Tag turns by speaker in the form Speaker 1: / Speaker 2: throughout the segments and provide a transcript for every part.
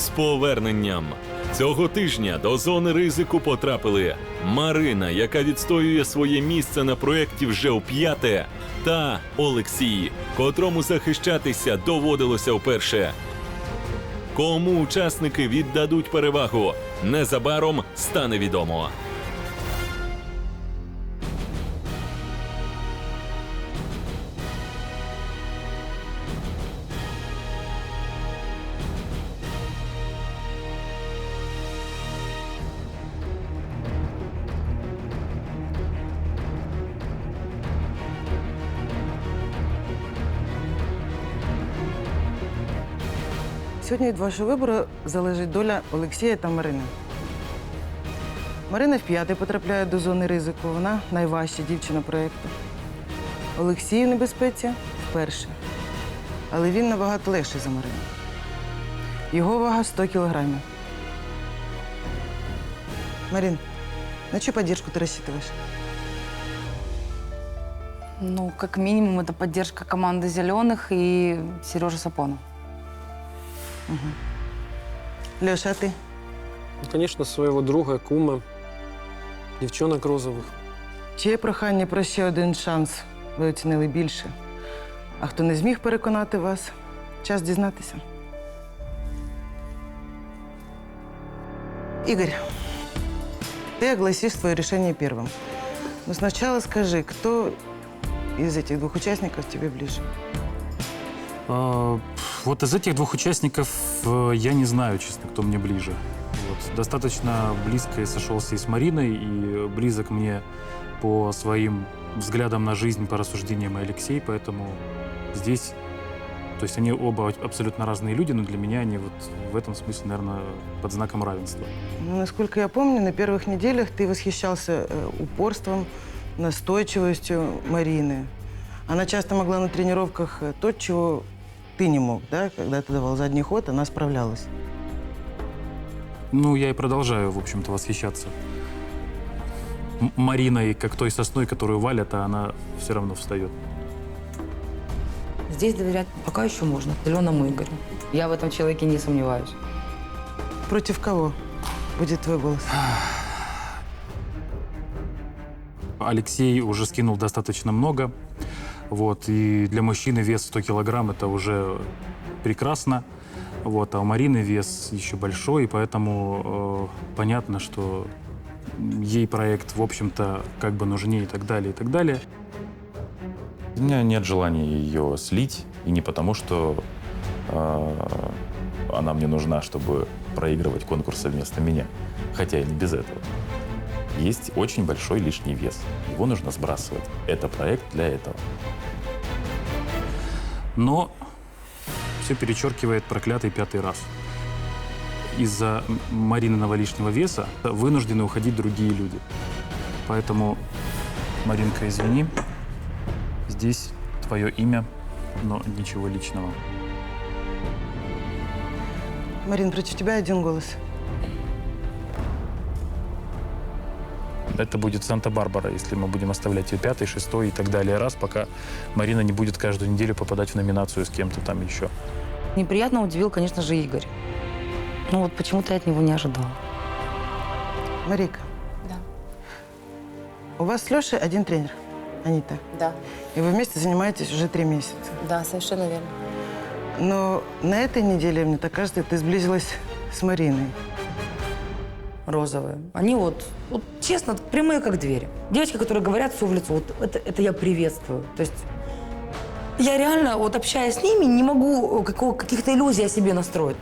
Speaker 1: З поверненням цього тижня до зони ризику потрапили Марина, яка відстоює своє місце на проєкті вже у п'яте, та Олексій, котрому захищатися доводилося вперше. Кому учасники віддадуть перевагу, незабаром стане відомо.
Speaker 2: Сьогодні від вашого вибору залежить доля Олексія та Марини. Марина вп'яте потрапляє до зони ризику. Вона найважча дівчина проєкту. Олексій в небезпеці вперше. Але він набагато легший за Марину. Його вага 100 кілограмів. Марин, на чию поддержку ты рассчитываешь?
Speaker 3: Ну, как минимум, это поддержка команды «Зеленых» и Сережа Сапонов.
Speaker 2: Леша, а ти?
Speaker 4: Ну, Конечно, своего друга, кума, девчонок розовых.
Speaker 2: Чиє прохання про ще один шанс ви оцінили більше? А хто не зміг переконати вас, час дізнатися. Игорь, ты огласишь свое решение первым. Но сначала скажи, кто из этих двух участников тебе ближе?
Speaker 5: А, Вот из этих двух участников э, я не знаю, честно, кто мне ближе. Вот. Достаточно близко я сошелся и с Мариной, и близок мне по своим взглядам на жизнь, по рассуждениям и Алексей, поэтому здесь, то есть они оба абсолютно разные люди, но для меня они вот в этом смысле, наверное, под знаком равенства.
Speaker 2: Ну, насколько я помню, на первых неделях ты восхищался э, упорством, настойчивостью Марины. Она часто могла на тренировках э, то, чего ты не мог, да? Когда ты давал задний ход, она справлялась.
Speaker 5: Ну, я и продолжаю, в общем-то, восхищаться М- Мариной, как той сосной, которую валят, а она все равно встает.
Speaker 3: Здесь доверять пока еще можно зеленому Игорю. Я в этом человеке не сомневаюсь.
Speaker 2: Против кого будет твой голос?
Speaker 5: Алексей уже скинул достаточно много. Вот, и для мужчины вес 100 килограмм – это уже прекрасно. Вот, а у Марины вес еще большой, и поэтому э, понятно, что ей проект, в общем-то, как бы нужнее и так далее, и так далее.
Speaker 6: У меня нет желания ее слить, и не потому, что э, она мне нужна, чтобы проигрывать конкурсы вместо меня, хотя и не без этого. Есть очень большой лишний вес. Его нужно сбрасывать. Это проект для этого.
Speaker 5: Но все перечеркивает проклятый пятый раз. Из-за Марининого лишнего веса вынуждены уходить другие люди. Поэтому, Маринка, извини, здесь твое имя, но ничего личного.
Speaker 2: Марин, против тебя один голос.
Speaker 5: Это будет Санта-Барбара, если мы будем оставлять ее пятый, шестой и так далее раз, пока Марина не будет каждую неделю попадать в номинацию с кем-то там еще.
Speaker 3: Неприятно удивил, конечно же, Игорь. Ну вот почему-то я от него не ожидала.
Speaker 2: Марика,
Speaker 3: Да.
Speaker 2: у вас с Лешей один тренер, Анита.
Speaker 7: Да,
Speaker 2: И вы вместе занимаетесь уже три месяца.
Speaker 7: да, совершенно верно.
Speaker 2: Но на этой неделе, мне так кажется, ты сблизилась с Мариной.
Speaker 3: Розовые. Они вот, вот честно, прямые как двери. Девочки, которые говорят все в лицо, вот это, это я приветствую. То есть я реально, вот общаясь с ними, не могу какого- каких-то иллюзий о себе настроить.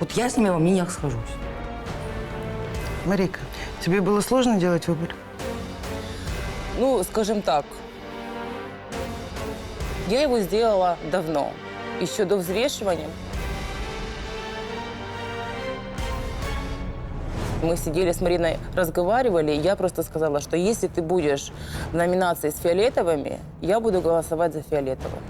Speaker 3: Вот я с ними во мнениях схожусь.
Speaker 2: Марика, тебе было сложно делать выбор?
Speaker 7: Ну, скажем так, я его сделала давно, еще до взвешивания. Мы сидели с Мариной, разговаривали, я просто сказала, что если ты будешь в номинации с фиолетовыми, я буду голосовать за фиолетовым.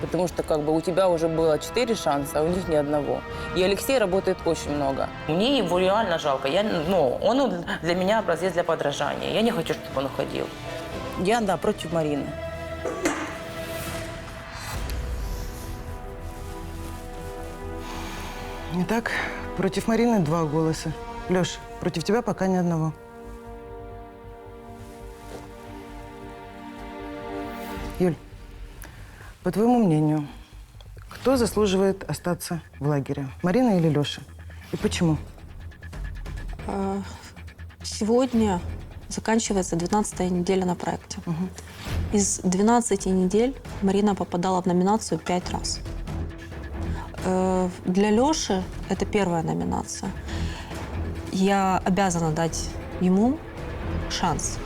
Speaker 7: Потому что как бы у тебя уже было четыре шанса, а у них ни одного. И Алексей работает очень много. Мне его реально жалко. Я, ну, он для меня образец для подражания. Я не хочу, чтобы он уходил. Я, да, против Марины.
Speaker 2: Итак, Против Марины два голоса. Леш, против тебя пока ни одного. Юль, по твоему мнению, кто заслуживает остаться в лагере? Марина или Леша? И почему?
Speaker 8: Э, Сегодня заканчивается 12 неделя на проекте.
Speaker 2: Мгм.
Speaker 8: Из 12 недель Марина попадала в номинацию 5 раз. Э, Для Леши это первая номинация. Я обязана дать ему шанс.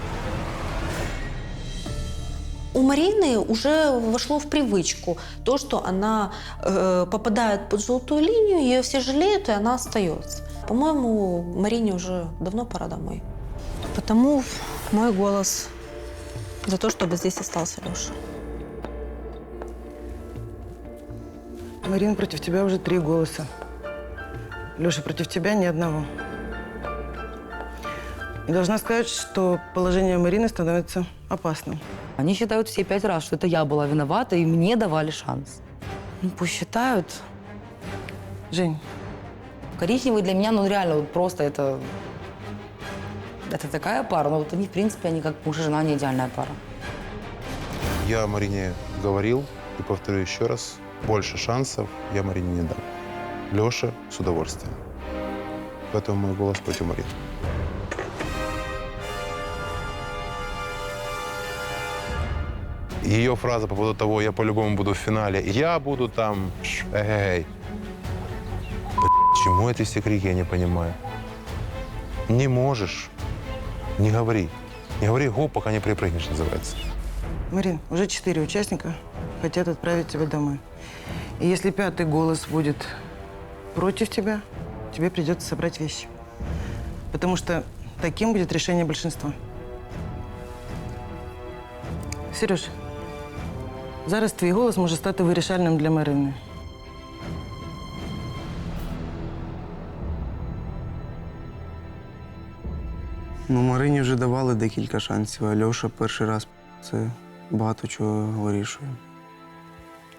Speaker 8: У Марины уже вошло в привычку то, что она э, попадает под желтую линию, ее все жалеют, и она остается. По-моему, Марине уже давно пора домой. Потому мой голос за то, чтобы здесь остался Леша.
Speaker 2: Марин, против тебя уже три голоса. Леша, против тебя ни одного. Должна сказать, что положение Марины становится опасным.
Speaker 3: Они считают все пять раз, что это я была виновата, и мне давали шанс. Ну, пусть считают.
Speaker 2: Жень,
Speaker 3: Коричневый для меня, ну, реально, вот просто это... Это такая пара, но вот они, в принципе, они как муж и жена, не идеальная пара.
Speaker 9: Я Марине говорил и повторю еще раз, больше шансов я Марине не дам. Леша с удовольствием. Поэтому мой голос против Марины. Ее фраза по поводу того, я по-любому буду в финале, я буду там, эй, чему эти все крики, я не понимаю. Не можешь, не говори. Не говори гоп, пока не припрыгнешь, называется.
Speaker 2: Марин, уже четыре участника хотят отправить тебя домой. И если пятый голос будет против тебя, тебе придется собрать вещи. Потому что таким будет решение большинства. Сереж, зараз твій голос може стати вирішальним для Марини.
Speaker 10: Ну, Марині вже давали декілька шансів, а Льоша перший раз це багато чого вирішує.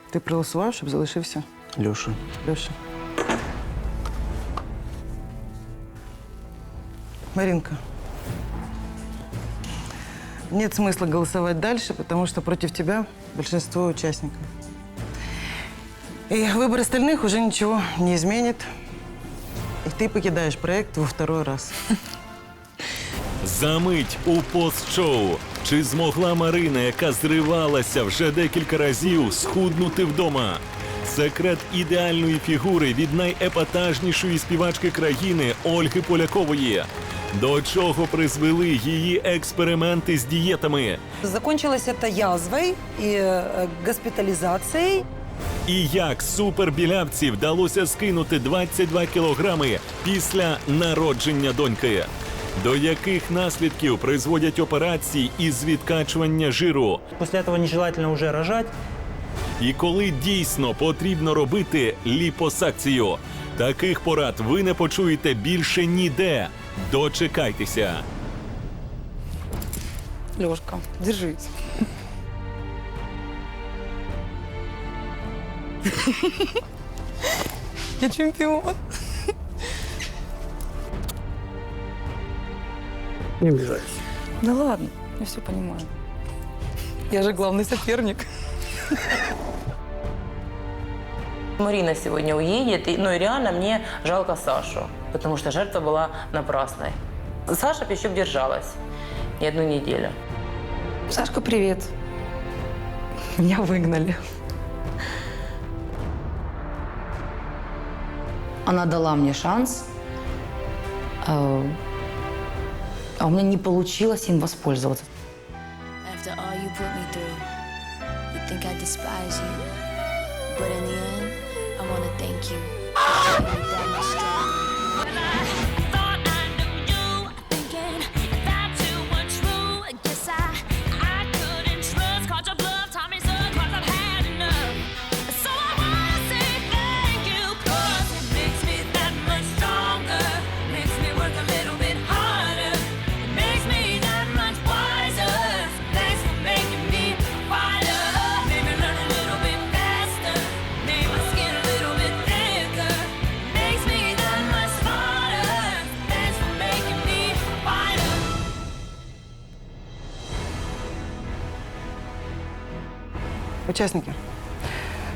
Speaker 2: Ти проголосував, щоб залишився
Speaker 10: Льоша.
Speaker 2: Леша. Маринка. Нет смысла голосовать дальше, потому что против тебя большинство участников. И выбор остальных уже ничего не изменит. И ты покидаешь проект во второй раз.
Speaker 1: Замить у пост-шоу. Чи змогла Марина, яка зривалася вже декілька разів, схуднути вдома? Секрет ідеальної фігури від найепатажнішої співачки країни Ольги Полякової. До чого призвели її експерименти з дієтами?
Speaker 11: Закончилось это язвой и э, госпитализацией.
Speaker 1: І як супербілявці вдалося скинути 22 кілограми після народження доньки? До яких наслідків призводять операції із відкачування жиру?
Speaker 12: После этого нежелательно уже рожать.
Speaker 1: І коли дійсно потрібно робити ліпосакцію? Таких порад ви не почуєте більше ніде. Дочекайтеся.
Speaker 3: Лешка, держись. Я чемпион.
Speaker 4: Не обижайся.
Speaker 3: Да ладно, я все понимаю. Я же главный соперник.
Speaker 7: Марина сегодня уедет, и, ну и реально мне жалко Сашу, потому что жертва была напрасной. Саша еще держалась не одну неделю.
Speaker 3: Сашка, привет. Меня выгнали. Она дала мне шанс, а а у меня не получилось им воспользоваться.
Speaker 13: But in the end, I wanna thank you.
Speaker 2: Учасники,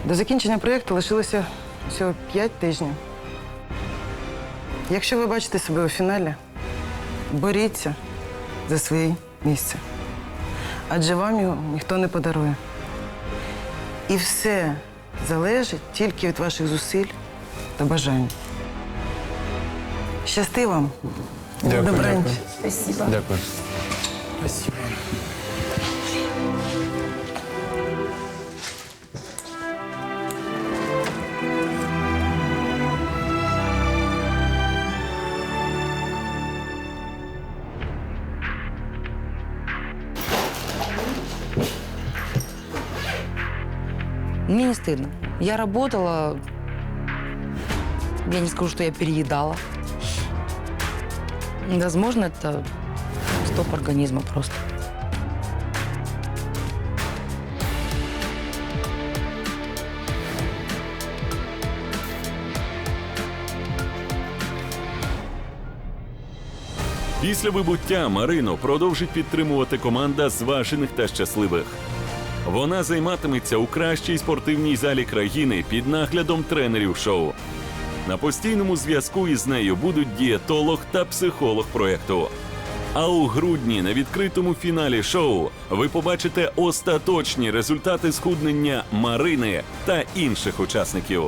Speaker 2: до закінчення проєкту лишилося всього 5 тижнів. Якщо ви бачите себе у фіналі, боріться за своє місце. Адже вам його ніхто не подарує. І все залежить тільки від ваших зусиль та бажань. Щасти вам!
Speaker 4: Дякую,
Speaker 2: Добраніч.
Speaker 4: дякую. Дякую.
Speaker 3: Мне не стыдно. Я работала, я не скажу, что я переедала. Возможно, это стоп организма просто.
Speaker 1: Після вибуття Марину продовжить підтримувати команда зважених та щасливих. Вона займатиметься у кращій спортивній залі країни під наглядом тренерів шоу. На постійному зв'язку із нею будуть дієтолог та психолог проєкту. А у грудні на відкритому фіналі шоу ви побачите остаточні результати схуднення Марини та інших учасників.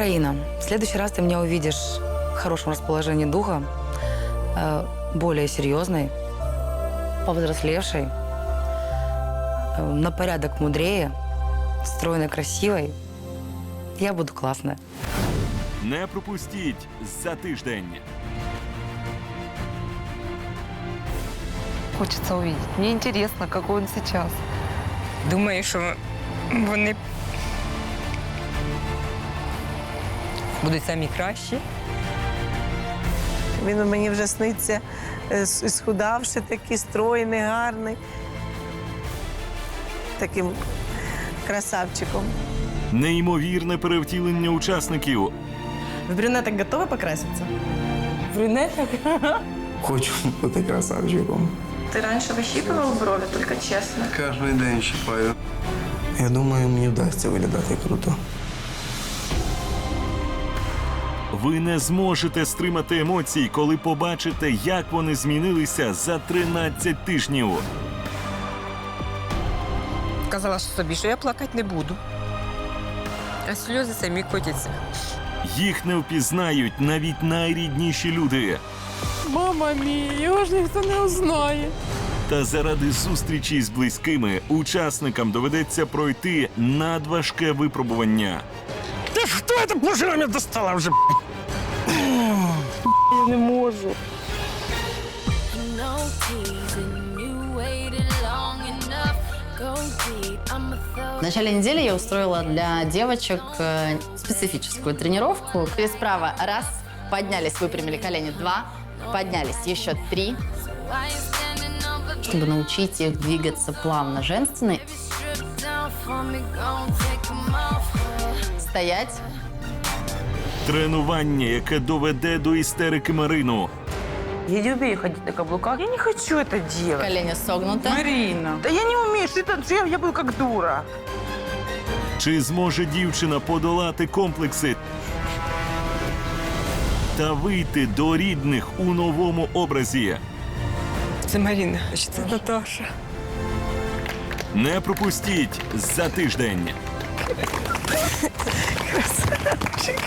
Speaker 3: Украина. В следующий раз ты меня увидишь в хорошем расположении духа, э, более серьезной, повзрослевшей, э, на порядок мудрее, стройной, красивой. Я буду классная.
Speaker 1: Не пропустіть за тиждень.
Speaker 14: Хочется увидеть. Мне интересно, какой он сейчас.
Speaker 15: Думаю, що вони будуть самі кращі.
Speaker 11: Він мені вже сниться е, с- схудавши, такий стройний, гарний. Таким красавчиком.
Speaker 1: Неймовірне перевтілення учасників.
Speaker 2: В брюнеток готовы покраситься?
Speaker 3: Брюнеток?
Speaker 10: Хочу бути красавчиком.
Speaker 14: Ты раньше выщипывал брови, только честно.
Speaker 10: Кожен день щипаю. Я думаю, мені вдасться виглядати круто.
Speaker 1: Ви не зможете стримати емоцій, коли побачите, як вони змінилися за 13 тижнів.
Speaker 15: Казала собі, що я плакати не буду. А сльози самі котяться.
Speaker 1: Їх не впізнають навіть найрідніші люди.
Speaker 15: Мама мій, його ж ніхто не узнає.
Speaker 1: Та заради зустрічі з близькими учасникам доведеться пройти надважке випробування.
Speaker 12: Да что это боже меня достала уже?
Speaker 15: Я не можу.
Speaker 16: В начале недели я устроила для девочек э, специфическую тренировку. И справа раз, поднялись, выпрямили колени, два, поднялись, еще три, чтобы научить их двигаться плавно, женственно.
Speaker 13: strip
Speaker 1: Тренування, яке доведе до істерики Марину.
Speaker 7: Я не умею ходить на каблуках. Я не хочу это делать.
Speaker 16: колени согнуты.
Speaker 7: Марина. Да я не умею. Ты танцуешь, я буду как дура.
Speaker 1: Чи зможе дівчина подолати комплекси та вийти до рідних у новому образі?
Speaker 15: Це Маріна, це Наташа.
Speaker 1: Не пропустіть за тиждень.
Speaker 15: Красавчик.